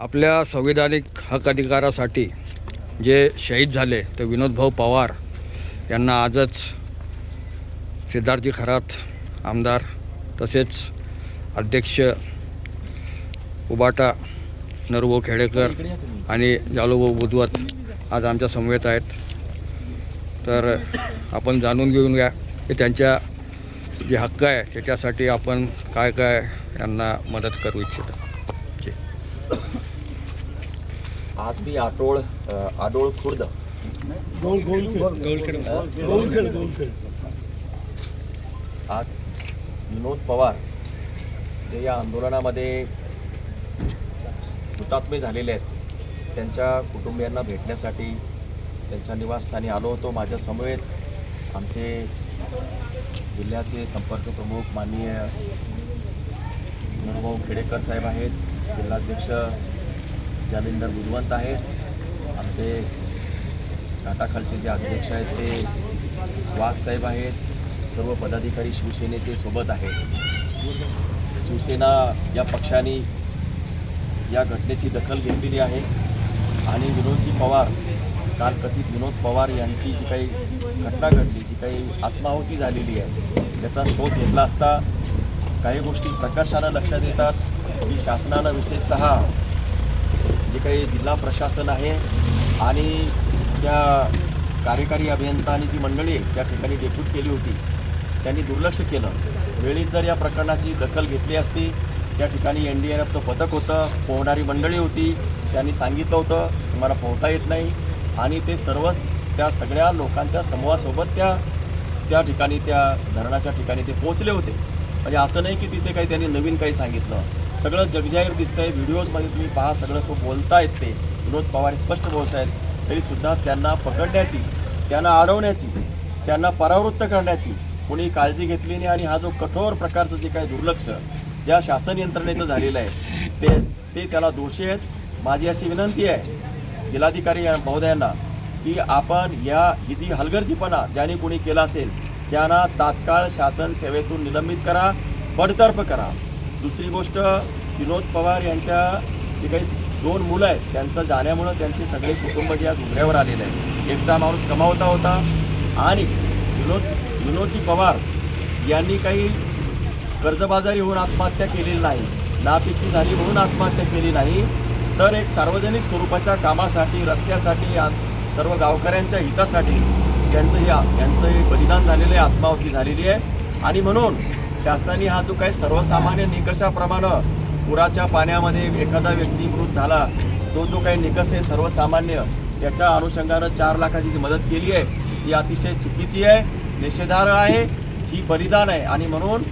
आपल्या संविधानिक हक अधिकारासाठी जे शहीद झाले ते विनोदभाऊ पवार यांना आजच सिद्धार्थी खरात आमदार तसेच अध्यक्ष उबाटा नरुभाऊ खेडेकर आणि जालूभाऊ बुधवत आज आमच्या समवेत आहेत. तर आपण जाणून घेऊन घ्या की त्यांच्या जे हक्क आहे त्याच्यासाठी आपण काय काय यांना मदत करू इच्छितो जी. आज मी आटोळ आडोळ खुर्द. आज विनोद पवार जे या आंदोलनामध्ये हुतात्मे झालेले आहेत त्यांच्या कुटुंबियांना भेटण्यासाठी त्यांच्या निवासस्थानी आलो होतो माझ्या समवेत. आमचे जिल्ह्याचे संपर्क प्रमुख माननीय नरभाऊ खेडेकर साहेब आहेत जिल्हाध्यक्ष जालिंदर बुधवंत आहेत आमचे घाटाखालचे जे अध्यक्ष आहेत ते वाघसाहेब आहेत. सर्व पदाधिकारी शिवसेनेचे सोबत आहेत. शिवसेना या पक्षाने या घटनेची दखल घेतलेली आहे. आणि विनोदजी पवार काल कथित विनोद पवार यांची जी काही घटना घडली जी काही आत्माहुती झालेली आहे त्याचा शोध घेतला असता काही गोष्टी प्रकर्षानं लक्षात येतात. की शासनानं विशेषतः काही जिल्हा प्रशासन आहे आणि त्या कार्यकारी अभियंता आणि जी मंडळी त्या ठिकाणी डेप्यूट केली होती त्यांनी दुर्लक्ष केलं. वेळीच जर या प्रकरणाची दखल घेतली असती त्या ठिकाणी एन डी आर एफचं पथक होतं पोहणारी मंडळी होती त्यांनी सांगितलं होतं तुम्हाला पोहता येत नाही. आणि ते सर्वच त्या सगळ्या लोकांच्या समूहासोबत त्या त्या ठिकाणी त्या धरणाच्या ठिकाणी ते पोचले होते. म्हणजे असं नाही की तिथे काही त्यांनी नवीन काही सांगितलं. सगळं जगजाहीर आहे व्हिडिओजमध्ये तुम्ही पहा सगळं तो बोलतायत ते विनोद पवार स्पष्ट बोलत आहेत तरीसुद्धा त्यांना पकडण्याची त्यांना अडवण्याची त्यांना परावृत्त करण्याची कोणी काळजी घेतली नाही आणि हा जो कठोर प्रकारचं जे काही दुर्लक्ष ज्या शासन यंत्रणेचं झालेलं आहे ते ते त्याला दोषी आहेत. माझी अशी विनंती आहे जिल्हाधिकारी महोदयांना की आपण या ही जी हलगर्जीपणा ज्याने कोणी केला असेल त्यांना तात्काळ शासन सेवेतून निलंबित करा बडतर्फ करा. दुसरी गोष्ट विनोद पवार यांच्या जे काही दोन मुलं आहेत त्यांचं जाण्यामुळं त्यांचे सगळे कुटुंब जे आज उघड्यावर आलेले आहे एकटा माणूस कमावता होता आणि विनोद विनोदजी पवार यांनी काही कर्जबाजारी होऊन आत्महत्या केलेली नाही नापिकी झाली म्हणून आत्महत्या केली नाही तर एक सार्वजनिक स्वरूपाच्या कामासाठी रस्त्यासाठी सर्व गावकऱ्यांच्या हितासाठी त्यांचं हे यांचं हे बलिदान झालेलं आहे आत्माहुती झालेली आहे. आणि म्हणून शासनाने हा जो काही सर्वसामान्य निकषाप्रमाणे पुराच्या पाण्यामध्ये एखादा व्यक्ती मृत झाला तो जो काही निकष आहे सर्वसामान्य याच्या अनुषंगानं चार लाखाची जी मदत केली आहे ती अतिशय चुकीची आहे निषेधार्ह आहे ही बलिदान आहे. आणि म्हणून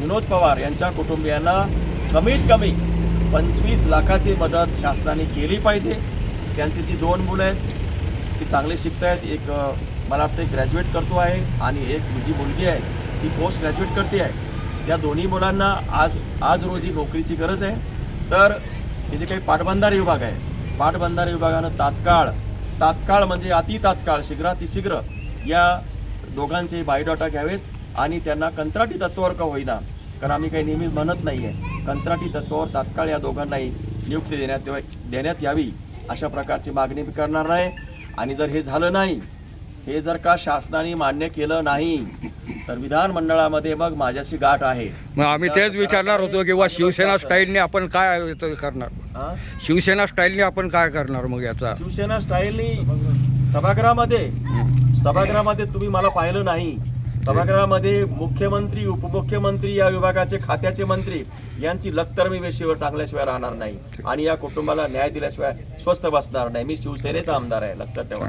विनोद पवार यांच्या कुटुंबियांना कमीत कमी पंचवीस लाखाची मदत शासनाने केली पाहिजे. त्यांची जी दोन मुलं आहेत ती चांगले शिकत आहेत एक मला वाटतं एक ग्रॅज्युएट करतो आहे आणि एक जी मुलगी आहे. ती पोस्ट ग्रॅज्युएट करते आहे. त्या दोन्ही मुलांना आज आज रोजी नोकरीची गरज आहे. तर हे जे काही पाटबंधारे विभाग आहे पाटबंधारे विभागानं तात्काळ तात्काळ म्हणजे अति तात्काळ शीघ्रातिशीघ्र या दोघांचे बायोडाटा घ्यावेत आणि त्यांना कंत्राटी तत्वावर का होईना कारण आम्ही काही नेहमीच म्हणत नाही आहे कंत्राटी तत्वावर तात्काळ या दोघांनाही नियुक्ती देण्यात देण्यात यावी अशा प्रकारची मागणी मी करणार नाही. आणि जर हे झालं नाही हे जर का शासनाने मान्य केलं नाही तर विधानमंडळामध्ये मग माझ्याशी गाठ आहे. मग आम्ही तेच विचारणार होतो किंवा शिवसेना स्टाईलने आपण काय याचं करणार? शिवसेना स्टाईलने आपण काय करणार मग याचा? शिवसेना स्टाईलनी सभागृहामध्ये. सभागृहामध्ये तुम्ही मला पाहिलं नाही. सभागृहामध्ये मुख्यमंत्री उपमुख्यमंत्री या विभागाचे खात्याचे मंत्री यांची लक्तर मी वेशीवर टाकल्याशिवाय राहणार नाही. आणि या कुटुंबाला न्याय दिल्याशिवाय स्वस्थ बसणार नाही. मी शिवसेनेचा आमदार आहे लक्षात ठेवा